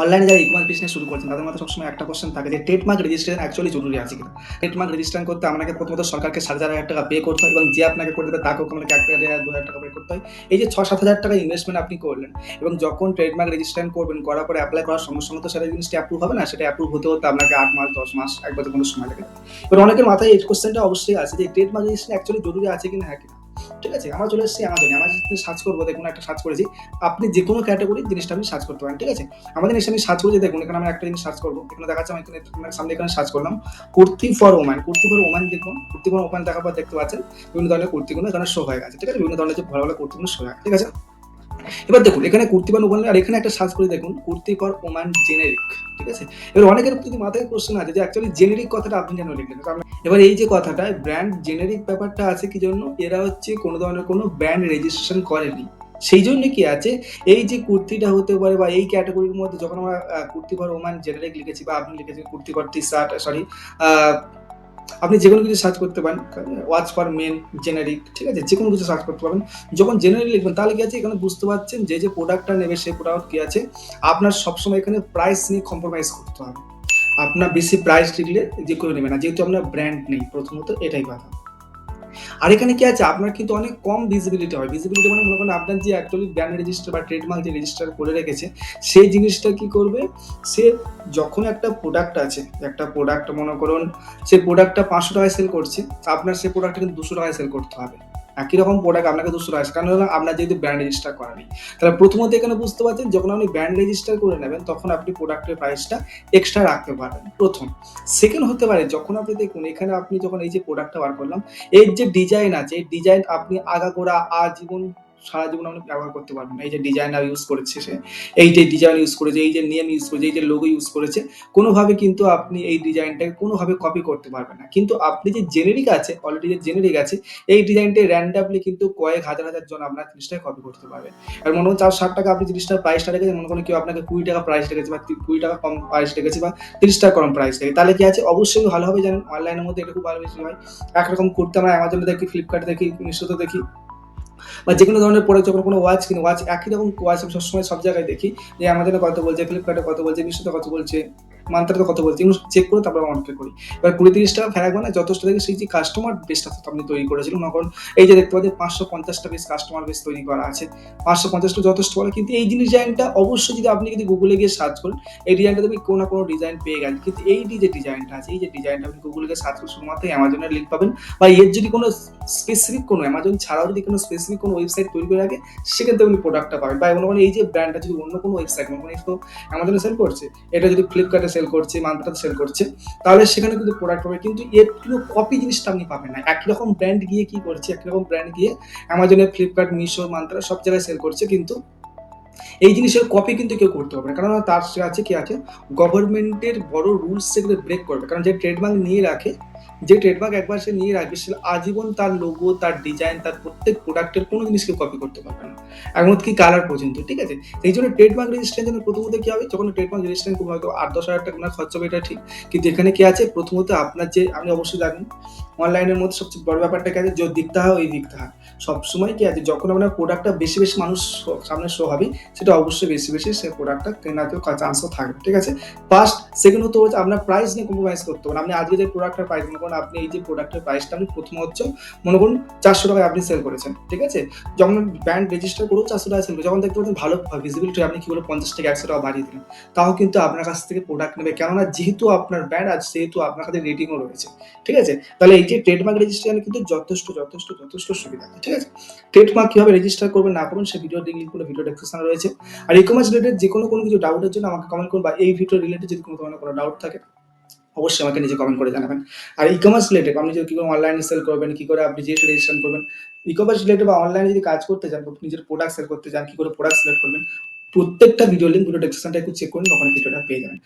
অনলাইনে যারা e-commerce business শুরু করছেন, তাদের মধ্যে সবসময় একটা কোশ্চেন থাকে যে ট্রেডমার্ক রেজিস্ট্রেশন অ্যাকচুয়ালি জরুরি আছে কিনা? ট্রেডমার্ক রেজিস্ট্রেশন করতে আপনাকে প্রথমত সরকারকে সাড়ে চার টাকা পে করতে হয় এবং যে আপনাকে করে দেবে তাকেও আপনাকে এক হাজার, দু হাজার টাকা পে করতে হয়। এই যে ছ সাত হাজার টাকা ইনভেস্টমেন্ট আপনি করলেন এবং যখন ট্রেডমার্ক রেজিস্ট্রেশন করবেন, করার পরে অ্যাপ্লাই করার সঙ্গে সঙ্গে তো সেটা জিনিসটা অ্যাপ্রুভ হবে না, সেটা অ্যাপ্রুভ হতে হতে আপনাকে আট মাস, দশ মাস, এক বছর কোনো সময় লাগে এবার অনেকের মাথায় এই কোশ্চেনটা অবশ্যই আছে যে ট্রেডমার্ক রেজিস্ট্রেশন অ্যাকচুয়ালি জরুরি আছে কিনা হ্যাঁ কিনা? ঠিক আছে? আমরা চলে এসেছি আমাজনে আমার সার্চ করব, দেখুন একটা সার্চ করেছি, আপনি যে কোনো ক্যাটাগরি জিনিসটা আপনি সার্চ করতে পারেন, ঠিক আছে? আমাদের জিনিসটা আমি সার্চ করেছি, দেখুন, এখানে আমি একটা জিনিস সার্চ করব। এখানে দেখাচ্ছে, আমি এখানে সামনে এখানে সার্চ করলাম, kurti for woman kurti for woman দেখুন, কুর্তি ফর ওম্যান দেখার পর দেখতে পাচ্ছেন, বিভিন্ন ধরনের কুর্তিগুলো এখানে শো হয়ে গেছে, ঠিক আছে? বিভিন্ন ধরনের যে ভালো ভালো কুর্তিগুলো শো হয়ে ঠিক আছে? এবার দেখুন, এখানে কুর্তি ফর ওম্যান আর এখানে একটা সার্চ করে দেখুন, কুর্তি ফর ওমান জেনেরিক, ঠিক আছে? এবার অনেকের যদি মাথায় কোশ্চেন আছে যে অ্যাকচুয়ালি জেনেরিক কথাটা আপনি কেন লিখলেন? কারণ এবার এই যে কথাটা ব্র্যান্ড জেনেরিক ব্যাপারটা আছে কি জন্য? এরা হচ্ছে কোনো ধরনের কোনো ব্র্যান্ড রেজিস্ট্রেশন করেনি। সেই জন্য কি আছে, এই যে কুর্তিটা হতে পারে বা এই ক্যাটাগরির মধ্যে যখন আমরা কুর্তি ফর ওমান জেনারেক লিখেছি বা আপনি লিখেছেন kurti for T shirt sorry আপনি যে কোনো কিছু সার্চ করতে পারেন ওয়াচ ফর মেন জেনারিক ঠিক আছে? যে কোনো কিছু সার্চ করতে পারবেন। যখন জেনারিক লিখবেন, তাহলে কি আছে? এখানে বুঝতে পারছেন যে যে প্রোডাক্টটা নেবে, সেই প্রোডাক্ট কি আছে? আপনার সবসময় এখানে প্রাইস নিয়ে কম্প্রোমাইজ করতে হবে। আপনার বেশি প্রাইস লিখলে যে করে নেবে না। যেহেতু আপনার ব্র্যান্ড নেই, প্রথমত এটাই কথা। আর এখানে কি আছে? আপনার কিন্তু অনেক কম ভিজিবিলিটি হয়। ভিজিবিলিটি মানে মনে করেন আপনার যে অ্যাকচুয়ালি ব্র্যান্ড রেজিস্টার বা ট্রেডমার্ক যে রেজিস্টার করে রেখেছে, সেই জিনিসটা কি করবে? সে যখন একটা প্রোডাক্ট আছে, একটা প্রোডাক্ট মনে করুন, সে প্রোডাক্টটা পাঁচশো টাকায় সেল করছে, আপনার সেই প্রোডাক্টটা কিন্তু দুশো টাকায় সেল করতে হবে। একই রকম প্রোডাক্ট আপনাকে দুশো টাকা কারণ হলো আপনার যেহেতু ব্র্যান্ড রেজিস্টার করা নেই, তাহলে প্রথমত এখানে বুঝতে পারছেন যখন আপনি ব্র্যান্ড রেজিস্টার করে নেবেন, তখন আপনি প্রোডাক্টের প্রাইসটা এক্সট্রা রাখতে পারবেন, প্রথম। সেকেন্ড হতে পারে, যখন আপনি দেখুন, এখানে আপনি যখন এই যে প্রোডাক্টটা বার করলাম, এর যে ডিজাইন আছে ডিজাইন আপনি আগাগোড়া আজীবন সারা জীবন আপনি ব্যবহার করতে পারবেন না। এই যে ডিজাইনার ইউজ করেছে সে, এই যে ডিজাইন ইউজ করেছে, এই যে নেম ইউজ করেছে, এই যে লোগো ইউজ করেছে, কোনোভাবে কিন্তু আপনি এই ডিজাইনটাকে কোনোভাবে কপি করতে পারবেন না। কিন্তু আপনি যে জেনেরিক আছে অলরেডি যে জেনেরিক আছে, এই ডিজাইনটা র্যান্ডামলি কিন্তু কয়েক হাজার হাজার জন আপনার জিনিসটাকে কপি করতে পারবেন আর মনে হচ্ছে চার ষাট টাকা আপনি জিনিসটার প্রাইসটা রেখেছেন, মনে করেন কেউ আপনাকে কুড়ি টাকা প্রাইস রেখেছে বা কুড়ি টাকা কম প্রাইস রেখেছে বা তিরিশ টাকা কম প্রাইস রেখেছে। তাহলে কি আছে? অবশ্যই ভালো হবে জানেন অনলাইনের মধ্যে এটা খুব ভালো বেশি হয়। একরকম করতে আমরা অ্যামাজনে দেখি ফ্লিপকার্টে দেখি মিশোতে দেখি। বা যে কোনো ধরনের প্রোডাক্ট যখন কোনো ওয়াচ কিনে ওয়াচ একই রকম ওয়াচ আমি সবসময় সব জায়গায় দেখি যে আমাদের কত বলছে ফ্লিপকার্টে কত বলছে মিশোতে কত বলছে। মান্ত্রাতে কত বলছে। এগুলো চেক করে তারপর অনকে করি। এবার কুড়ি তিরিশ টাকা ফেরাক মানে যথেষ্ট দেখে সেই যে কাস্টমার বেসটা আপনি তৈরি করেছিলেন। করুন, এই যে দেখতে পাচ্ছেন, পাঁচশো পঞ্চাশটা বেশ কাস্টমার বেস তৈরি করা আছে। পাঁচশো পঞ্চাশটা যথেষ্ট বলে, কিন্তু এই ডিজাইনটা অবশ্যই যদি আপনি যদি গুগলে গিয়ে সার্চ করেন, এই ডিজাইনটা তুমি কোনো না কোনো ডিজাইন পেয়ে গেছেন কিন্তু এই যে ডিজাইনটা আছে, এই যে ডিজাইনটা আপনি গুগলে গিয়ে সার্চ করে শুধুমাত্র অ্যামাজনের লিঙ্ক পাবেন। বা এর যদি কোনো স্পেসিফিক কোনো অ্যামাজন ছাড়াও যদি কোনো স্পেসিফিক কোনো ওয়েবসাইট তৈরি করে রাখে, সেক্ষেত্রে থেকে আপনি প্রোডাক্টটা পাবেন। বা এই যে ব্র্যান্ডটা যদি অন্য কোনো ওয়েবসাইট মনে অ্যামাজনে সেল করছে, এটা যদি ফ্লিপকার্টে সেল করছে, মান্ত্রাতে সেল করছে, তাহলে সেখানে কিন্তু প্রোডাক্ট পাবে কিন্তু এর কপি জিনিসটা আপনি পাবেন না। একই রকম ব্র্যান্ড গিয়ে কি করছে, একই রকম ব্র্যান্ড গিয়ে অ্যামাজনে ফ্লিপকার্ট মিশো মান্ত্রা সব জায়গায় সেল করছে, কিন্তু এই জিনিসের কপি কিন্তু কেউ করতে পারবে না। কারণ তার আছে কি আছে? গভর্নমেন্টের বড় রুলস সেগুলো ব্রেক করবে। কারণ যে ট্রেডমার্ক নিয়ে রাখে, যে ট্রেডমার্ক একবার সে নিয়ে রাখবে, সে আজীবন তার লোগো তার ডিজাইন তার প্রত্যেক প্রোডাক্টের কোনো জিনিসকে কপি করতে পারবে না। এমনকি কালার পর্যন্ত, ঠিক আছে? এই জন্য ট্রেডমার্ক রেজিস্ট্রেশন প্রথমত কি হবে, যখন ট্রেডমার্ক রেজিস্ট্রেশন করব, হয়তো আট দশ হাজার টাকা খরচ হবে, এটা ঠিক। কিন্তু এখানে কি আছে? প্রথমত আপনার যে আপনি অবশ্যই জানেন অনলাইনের মধ্যে সবচেয়ে বড় ব্যাপারটা কি আছে? যে দিকটা হয় ওই দিকটা হয় সবসময় কি আছে? যখন আপনার প্রোডাক্টটা বেশি বেশি মানুষ সামনে শো হবে, সেটা অবশ্যই বেশি বেশি সেই প্রোডাক্টটা কেনাতেও চান্সও থাকবে, ঠিক আছে? ফার্স্ট সেকেন্ড হতে হচ্ছে আপনার প্রাইস নিয়ে কম্প্রোমাইজ করতে পারেন আপনি আজকে যে প্রোডাক্টের প্রাইস মনে করুন আপনি এই যে প্রোডাক্টের প্রাইসটা আপনি প্রথম হচ্ছে, মনে করুন চারশো টাকায় আপনি সেল করেছেন, ঠিক আছে? যখন ব্র্যান্ড রেজিস্টার করেও চারশো টাকা সেল করে যখন দেখতে পাচ্ছেন ভালো ভিজিবিলিটি আপনি কি করে পঞ্চাশ টাকা একশো টাকা বাড়িয়ে দিলেন, তাও কিন্তু আপনার কাছ থেকে প্রোডাক্ট নেবে। কেননা যেহেতু আপনার ব্র্যান্ড আর সেহেতু আপনার কাছে রেটিংও রয়েছে, ঠিক আছে? তাহলে এই যে ট্রেডমার্ক রেজিস্ট্রেশন কিন্তু যথেষ্ট যথেষ্ট যথেষ্ট সুবিধা আছে ঠিক আছে? ট্রেডমার্ক কীভাবে রেজিস্টার করবেন না করুন সেই ভিডিও লিঙ্ক কোনো ভিডিও ডেসক্রিপশনে রয়েছে। আর ই কমার্স রিলেটেড যে কোনো কোনো কিছু ডাউটের জন্য আমাকে কমেন্ট করুন বা এই ভিডিও রিলেটেড যদি কোনো ধরনের কোনো ডাউট থাকে, অবশ্যই আমাকে নিজে কমেন্ট করে জানাবেন। আর ই কমার্স রিলেটেড আপনি যদি কী করে অনলাইনে সেল করবেন, কী করে আপনি জিএসটি রেজিস্ট্রেশন করবেন ই কমার্স রিলেটেড বা অনলাইনে যদি কাজ করতে চান নিজের প্রোডাক্ট সেল করতে চান কী করে প্রোডাক্ট সিলেক্ট করবেন, প্রত্যেকটা ভিডিও লিঙ্ক ভিডিও ডেসক্রিপশনটা একটু চেক করুন ওখানে ভিডিওটা পেয়ে যাবেন।